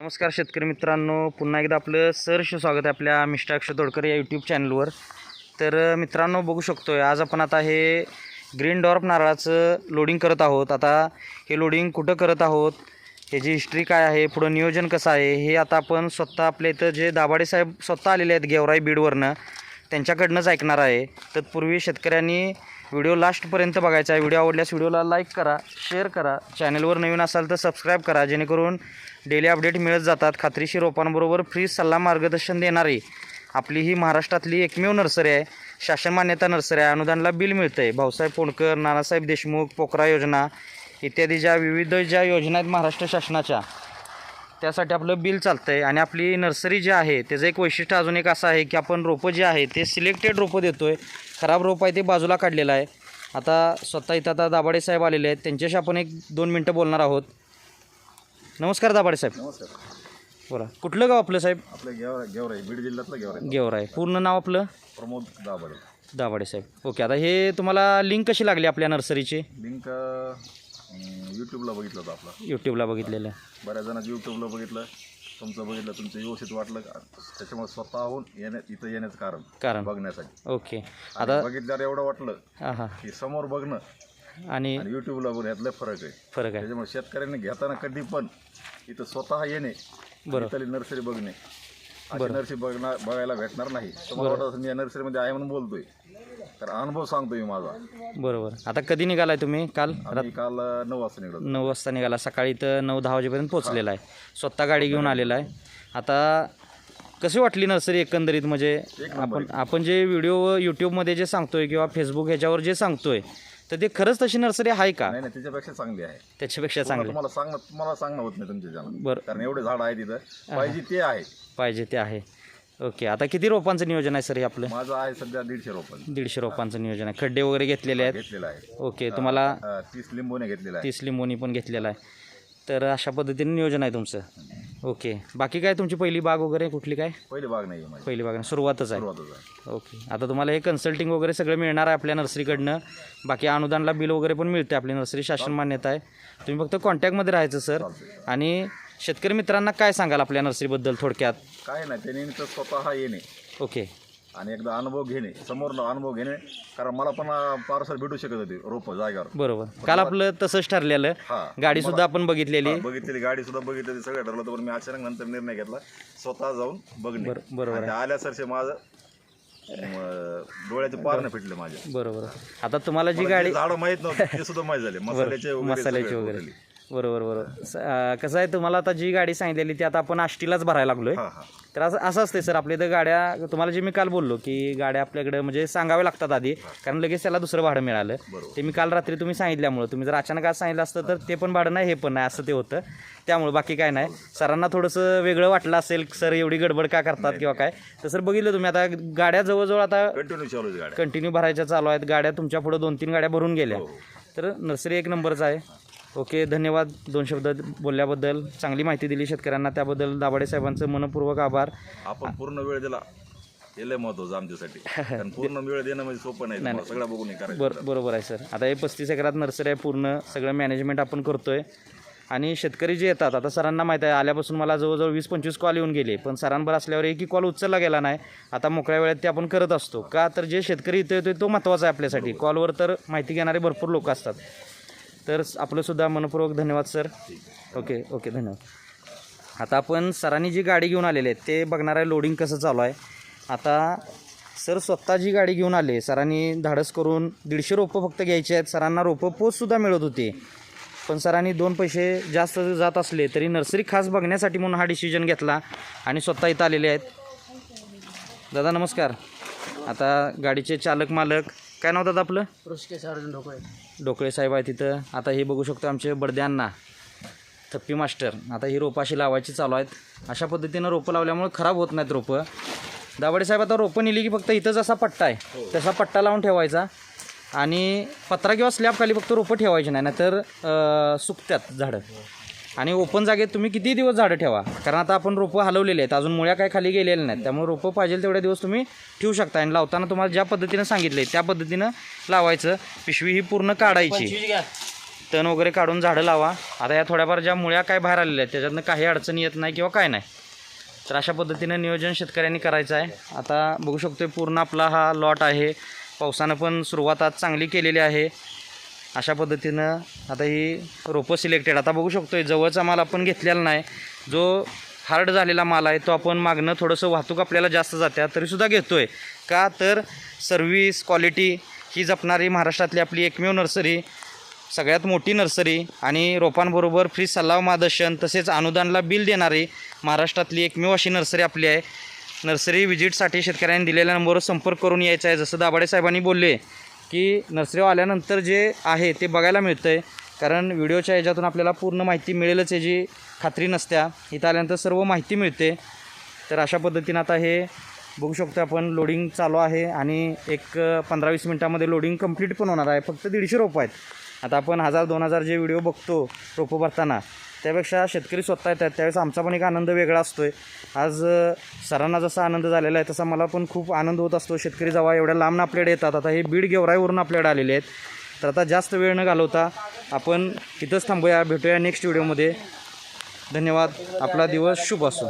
नमस्कार शेतकरी मित्रांनो पुन्हा एकदा आपलं सहर्ष स्वागत आहे आपल्या मिस्टर अक्षय तोडकर या यूट्यूब चॅनलवर तर मित्रांनो बघू शकतो आहे आज आपण आता हे ग्रीन डॉर्फ नारळाचं लोडिंग करत आहोत. आता हे लोडिंग कुठं करत आहोत ह्याची हिस्ट्री काय आहे पुढं नियोजन कसं आहे हे आता आपण स्वतः आपल्या इथं जे दाभाडे साहेब स्वतः आलेले आहेत गेवराई बीडवरनं त्यांच्याकडनंच ऐकणार आहे. तत्पूर्वी शेतकऱ्यांनी व्हिडिओ लास्टपर्यंत बघायचा आहे. व्हिडिओ आवडल्यास व्हिडिओला लाईक करा शेअर करा. चॅनलवर नवीन असाल तर सबस्क्राईब करा. जेणेकरून डेली अपडेट मिळत जातात. खात्रीशी रोपांबरोबर फ्री सल्ला मार्गदर्शन देणारी आपली ही महाराष्ट्रातली एकमेव नर्सरी आहे. शासन मान्यता नर्सरी आहे. अनुदानला बिल मिळतं आहे भाऊसाहेब पोणकर नानासाहेब देशमुख पोकरा योजना इत्यादी ज्या विविध ज्या योजना आहेत महाराष्ट्र शासनाच्या त्यासाठी आपलं बिल चालतं आहे आणि आपली नर्सरी जी आहे त्याचं एक वैशिष्ट्य अजून एक असं आहे की आपण रोपं जे आहे ते सिलेक्टेड रोपं देतो आहे खराब रोपं आहे ते बाजूला काढलेलं आहे. आता स्वतः इथं आता दाभाडे साहेब आलेले आहेत. त्यांच्याशी आपण एक दोन मिनटं बोलणार आहोत. नमस्कार दाभाडे साहेब. नमस्कार. बोला. कुठलं गाव आपलं साहेब? आपलं गेवर गेवर आहे बीड जिल्ह्यातलं गेवर आहे गेवर आहे पूर्ण नाव आपलं? प्रमोद दाभाडे. दाभाडे साहेब. ओके आता हे तुम्हाला लिंक कशी लागली आपल्या नर्सरीची? लिंक यूट्यूबला बघितलं होतं आपलं. यूट्यूबला बघितलेलं. बऱ्याच जणांचं यूट्यूबला बघितलं तुमचं बघितलं तुमचं व्यवस्थित वाटलं त्याच्यामुळे स्वतःहून येण्या इथं येण्याचं कारण कारण. बघण्यासाठी. ओके. आता आता बघितल्यावर एवढं वाटलं हां हां की समोर बघणं आणि आणि यूट्यूबला बघणं यातलं फरक आहे. फरक आहे. त्याच्यामुळे शेतकऱ्यांनी घेताना कधी पण इथं स्वतः येणे बरोबर. इथली नर्सरी बघणे. अशी नर्सरी बघणार बघायला भेटणार नाही. तुम्हाला वाटत असेल मी या नर्सरीमध्ये आहे म्हणून बोलतोय. तर अनुभव सांगतोय मी माझा. बरोबर. आता कधी निघालाय तुम्ही काल? आम्ही काल अं, नऊ वाजता निघलो नऊ वाजता निघाला. सकाळी तर नऊ दहा वाजेपर्यंत पोहोचलेला आहे. स्वतः गाडी घेऊन आलेला आहे. आता कशी वाटली नर्सरी एकंदरीत? म्हणजे आपण आपण जे व्हिडिओ यूट्यूबमध्ये जे सांगतोय किंवा फेसबुक ह्याच्यावर जे सांगतोय तर ते खरंच तशी नर्सरी आहे का? नाही नाही त्याच्यापेक्षा चांगली आहे. त्याच्यापेक्षा चांगली. तुम्हाला सांगणं तुम्हाला सांगणं होत नाही तुमच्या बरं. कारण एवढे झाड आहे तिथं. पाहिजे ते आहे. पाहिजे ते आहे. ओके आता किती रोपांचं नियोजन आहे सर हे आपलं? माझं आहे सध्या दीडशे रोपं दीडशे रोपांचं नियोजन आहे. खड्डे वगैरे घेतलेले आहेत? घेतलेलं आहे. ओके तुम्हाला अं, तीस लिंबूने घेतलेलं आहे. तीस लिंबोनी पण घेतलेला आहे. तर अशा पद्धतीने नियोजन आहे तुमचं? ओके बाकी काय तुमची पहिली बाग वगैरे कुठली काय? पहिली बाग नाही आहे माझी. पहिली बाग नाही, सुरुवातच आहे. सुरुवातच आहे. ओके आता तुम्हाला हे कन्सल्टिंग वगैरे सगळं मिळणार आहे आपल्या नर्सरीकडनं. बाकी अनुदानला बिल वगैरे पण मिळते आपली नर्सरी शासन मान्यता आहे. तुम्ही फक्त कॉन्टॅक्टमध्ये राहायचं सर. आणि शेतकरी मित्रांना काय सांगाल आपल्या नर्सरीबद्दल थोडक्यात? काय नाही त्याने नुसतं स्वतः येणे. ओके. आणि एकदा अनुभव घेणे समोर अनुभव घेणे कारण मला पण पार्सल भेटू शकत होते रोपं जागेवर. बरोबर. काल आपलं तसंच ठरलेलं. हा. गाडीसुद्धा आपण बघितलेली. बघितलेली गाडी सुद्धा बघितलेली सगळं ठरलं होतं पण मी अचानक नंतर निर्णय घेतला स्वतः जाऊन बघणे. बरं बरोबर आणि ते आल्या सरसे माझं अं, डोळ्याचे पारणं फिटले माझ्या बरोबर. आता तुम्हाला जी गाडी झाडं माहीत नव्हते ते सुद्धा माहीत झाले. मसाल्याचे वगैरे मसाल्याची सगळे वगैरे. बरोबर बरोबर. स- अं, कसं आहे तुम्हाला आता जी गाडी सांगितलेली ती आता आपण आष्टीलाच भरायला लागलोय. हा हा. तर असं असं असते सर. आपल्या इथं गाड्या तुम्हाला जे मी काल बोललो की गाड्या आपल्याकडे म्हणजे सांगाव्या लागतात आधी कारण लगेच त्याला दुसरं भाडं मिळालं. बरोबर. ते मी काल रात्री तुम्ही सांगितल्यामुळं तुम्ही जर अचानक आज सांगितलं असतं तर ते पण भाडं नाही हे पण नाही असं ते होतं. त्यामुळे बाकी काय नाही. सरांना थोडंसं वेगळं वाटलं असेल सर एवढी गडबड का करतात किंवा काय तर सर बघितलं तुम्ही आता गाड्या जवळजवळ आता कंटिन्यू चालू आहे गाड्या. कंटिन्यू भरायच्या चालू आहेत. गाड्या तुमच्यापुढे दोन तीन गाड्या भरून गेल्या. तर नर्सरी एक नंबरच आहे. ओके धन्यवाद दोन शब्द बोलल्याबद्दल. चांगली माहिती दिली शेतकऱ्यांना त्याबद्दल दाभाडे साहेबांचं मनपूर्वक आभार. आपण पूर्ण वेळ दिला. हे लय महत्वाचं आमच्यासाठी. कारण पूर्ण वेळ देणं म्हणजे सोपं नाही. तुम्हाला सगळं बघून हे करायचं बर बरोबर आहे सर. आता हे पस्तीस एकरात नर्सरी आहे पूर्ण सगळं मॅनेजमेंट आपण करतोय. आणि शेतकरी जे येतात आता सरांना माहीत आहे आल्यापासून मला जवळजवळ वीस पंचवीस कॉल येऊन गेले. पण सरांवर असल्यावर एकही कॉल उचलला गेला नाही. आता मोकळ्या वेळेत ते आपण करत असतो. का? तर जे शेतकरी इथे येतोय तो महत्त्वाचा आहे आपल्यासाठी. कॉलवर तर माहिती घेणारे भरपूर लोक असतात. तर आपलंसुद्धा मनपूर्वक धन्यवाद सर. ओके ओके धन्यवाद. आता आपण सरांनी जी गाडी घेऊन आलेली आहे ते बघणार आहे लोडिंग कसं चालू आहे. आता सर स्वतः जी गाडी घेऊन आले सरांनी धाडस करून दीडशे रोपं फक्त घ्यायचे आहेत. सरांना रोपं पोचसुद्धा मिळत होती. पण सरांनी दोन पैसे जास्त जात असले तरी नर्सरी खास बघण्यासाठी म्हणून हा डिसिजन घेतला आणि स्वतः इथं आलेले आहेत. दादा नमस्कार. आता गाडीचे चालक मालक काय नाव दादा आपलं? ऋषिकेश अर्जुन ढोकळे. डोकळे साहेब आहे तिथं. आता हे बघू शकतो आमचे बडद्यांना थप्पी मास्टर. आता ही रोपं अशी लावायची चालू आहेत. अशा पद्धतीनं रोपं लावल्यामुळे खराब होत नाहीत रोपं. दाभाडे साहेब आता रोपं नेली की फक्त इथंच असा पट्टा आहे तसा पट्टा लावून ठेवायचा. आणि पत्रा किंवा स्लॅब खाली फक्त रोपं ठेवायची नाही नाहीतर सुकत्यात झाडं. आणि ओपन जागेत तुम्ही किती दिवस झाडं ठेवा? कारण आता आपण रोपं हलवलेले आहेत अजून मुळ्या काय खाली गेलेल्या नाहीत. त्यामुळे रोपं पाहिजे तेवढे दिवस तुम्ही ठेवू शकता. आणि लावताना तुम्हाला ज्या पद्धतीनं सांगितलं त्या पद्धतीनं लावायचं. पिशवी ही पूर्ण काढायची. तण वगैरे काढून झाडं लावा. आता या थोड्याफार ज्या मुळ्या काय बाहेर आलेल्या आहेत त्याच्यातनं काही अडचणी येत नाही किंवा काय नाही. तर अशा पद्धतीनं नियोजन शेतकऱ्यांनी करायचं आहे. आता बघू शकतो पूर्ण आपला हा लॉट आहे. पावसानं पण सुरुवात आज चांगली केलेली आहे. अशा पद्धतीनं आता ही रोपं सिलेक्टेड आता बघू शकतो जवळचा माल आपण घेतलेला नाही. जो हार्ड झालेला माल आहे तो आपण मागणं थोडंसं वाहतूक आपल्याला जास्त जात्या तरीसुद्धा घेतो आहे का तर सर्व्हिस क्वालिटी ही जपणारी महाराष्ट्रातली आपली एकमेव नर्सरी सगळ्यात मोठी नर्सरी आणि रोपांबरोबर फ्री सल्ला मार्गदर्शन तसेच अनुदानला बिल देणारी महाराष्ट्रातली एकमेव अशी नर्सरी आपली आहे. नर्सरी व्हिजिटसाठी शेतकऱ्यांनी दिलेल्या नंबरवर संपर्क करून यायचा आहे. जसं दाभाडे साहेबांनी बोलले की नर्सरीवर आल्यानंतर जे आहे ते बघायला मिळतं आहे कारण व्हिडिओच्या ह्याच्यातून आपल्याला पूर्ण माहिती मिळेलच याची खात्री नसत्या. इथं आल्यानंतर सर्व माहिती मिळते. तर अशा पद्धतीनं आता हे बघू शकतो आपण. लोडिंग चालू आहे आणि एक पंधरा वीस मिनटामध्ये लोडिंग कंप्लीट पण होणार आहे. फक्त दीडशे रोपं आहेत. आता आपण हजार दोन हजार जे व्हिडिओ बघतो रोपं भरताना त्यापेक्षा शेतकरी स्वतः येतात. त्यावेळेस आमचा पण एक आनंद वेगळा असतो आहे आज सरांना जसा आनंद झालेला आहे तसा मला पण खूप आनंद होत असतो. शेतकरी जेव्हा एवढ्या लांबनं आपल्याकडे येतात आता हे बीड गेवराईवरून आपल्याकडे आलेले आहेत. तर आता जास्त वेळ न घालवता आपण इथंच थांबूया. भेटूया नेक्स्ट व्हिडिओमध्ये धन्यवाद. आपला दिवस शुभ असो.